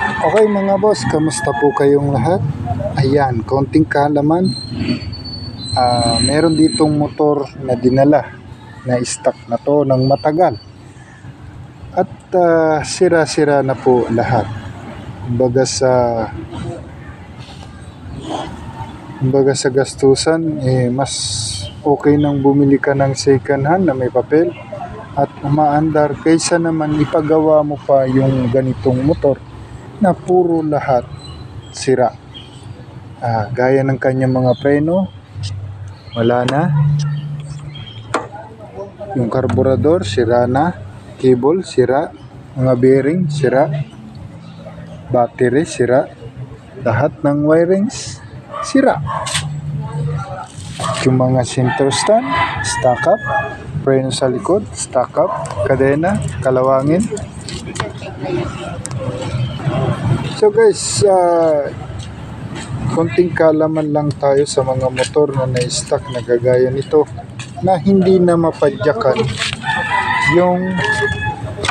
Okay mga boss, kamusta po kayong lahat? Ayan, konting kaalaman. Ah, meron ditong motor na dinala na stock na to ng matagal. At ah, sira-sira na po lahat. Kumbaga sa kumbaga sa gastusan, eh, mas okay nang bumili ka ng second hand na may papel at umaandar kaysa naman ipagawa mo pa yung ganitong motor na puro lahat sira. Ah, gaya ng kanyang mga preno, wala na. Yung karburador, sira na. Cable, sira. Mga bearing, sira. Battery, sira. Lahat ng wirings, sira. Yung mga center stand, stock up. Preno sa likod, stock up. Kadena, kalawangin. So guys, ah, konting kalaman lang tayo sa mga motor na na-stock na gagaya nito na hindi na mapadyakan yung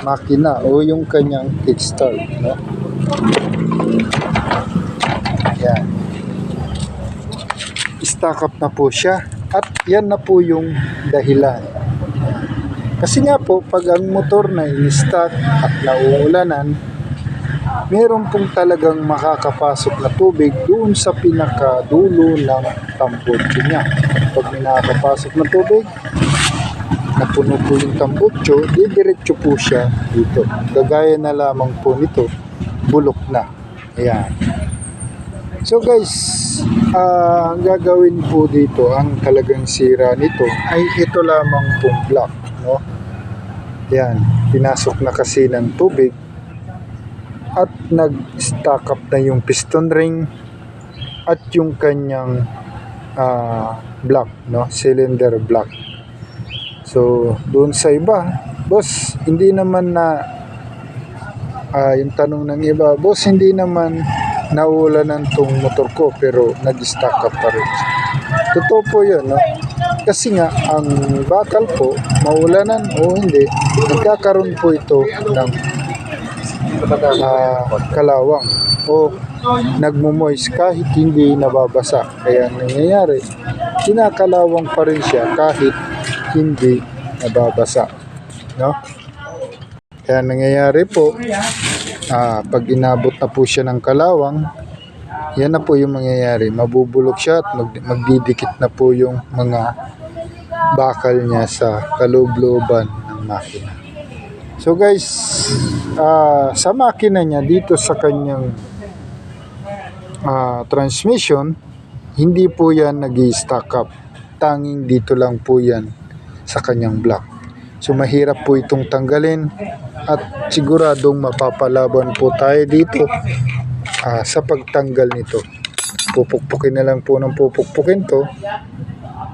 makina o yung kanyang kickstart. No? Yan. Stock up na po siya at yan na po yung dahilan. Kasi nga po, pag ang motor na in-stock at nauulanan, meron pong talagang makakapasok na tubig doon sa pinakadulo ng tambutso niya. Pag may nakakapasok na tubig, napuno po yung tambutso, didiretso po siya dito. Gagaya na lamang po nito, bulok na. Ayan. So guys, ah, ang gagawin po dito, ang talagang sira nito ay ito lamang pong block. No? Yan, pinasok na kasi ng tubig at nag-stack up na yung piston ring at yung kanyang ah, block, no? cylinder block. So, doon sa iba, boss, hindi naman na ah, yung tanong ng iba, boss, hindi naman naulanan tong motor ko pero nag-stack up pa rin. siya." Totoo po yun, no? Kasi nga, ang bakal po, maulanan o hindi, nagkakaroon po ito ng ah, kalawang o nagmumoist kahit hindi nababasa. Kaya ang nangyayari, kinakalawang pa rin siya kahit hindi nababasa. No? Kaya ang nangyayari po, ah, pag inabot na po siya ng kalawang, yan na po yung mangyayari. Mabubulok siya at mag- magdidikit na po yung mga bakal niya sa kaloob-looban ng makina. So guys, ah, sa makina niya dito sa kanyang ah, transmission, hindi po yan nag stack up. Tanging dito lang po yan sa kanyang block. So mahirap po itong tanggalin at siguradong mapapalaban po tayo dito ah, sa pagtanggal nito. Pupukpukin na lang po ng pupukpukin to.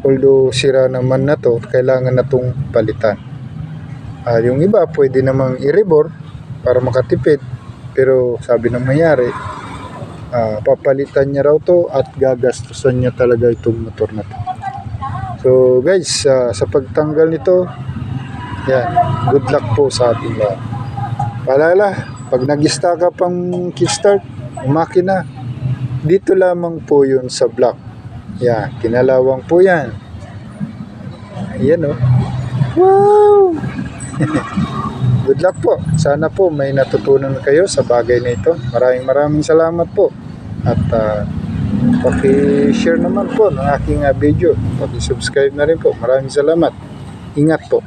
Although sira naman na to, kailangan na tong palitan. Ah, yung iba pwede namang i-rebore para makatipid. Pero sabi ng mayari, ah, papalitan niya raw to at gagastusan niya talaga itong motor na to. So guys, ah, sa pagtanggal nito, yan, good luck po sa ating lahat. Paalala, pag nag-stack up ang kickstart, makina, dito lamang po yun sa block. Yan, kinalawang po yan. Ayan o. Wow! Good luck po. Sana po may natutunan kayo sa bagay na ito. Maraming maraming salamat po. At uh, paki-share naman po ng aking ah, video. Paki-subscribe na rin po. Maraming salamat. Ingat po.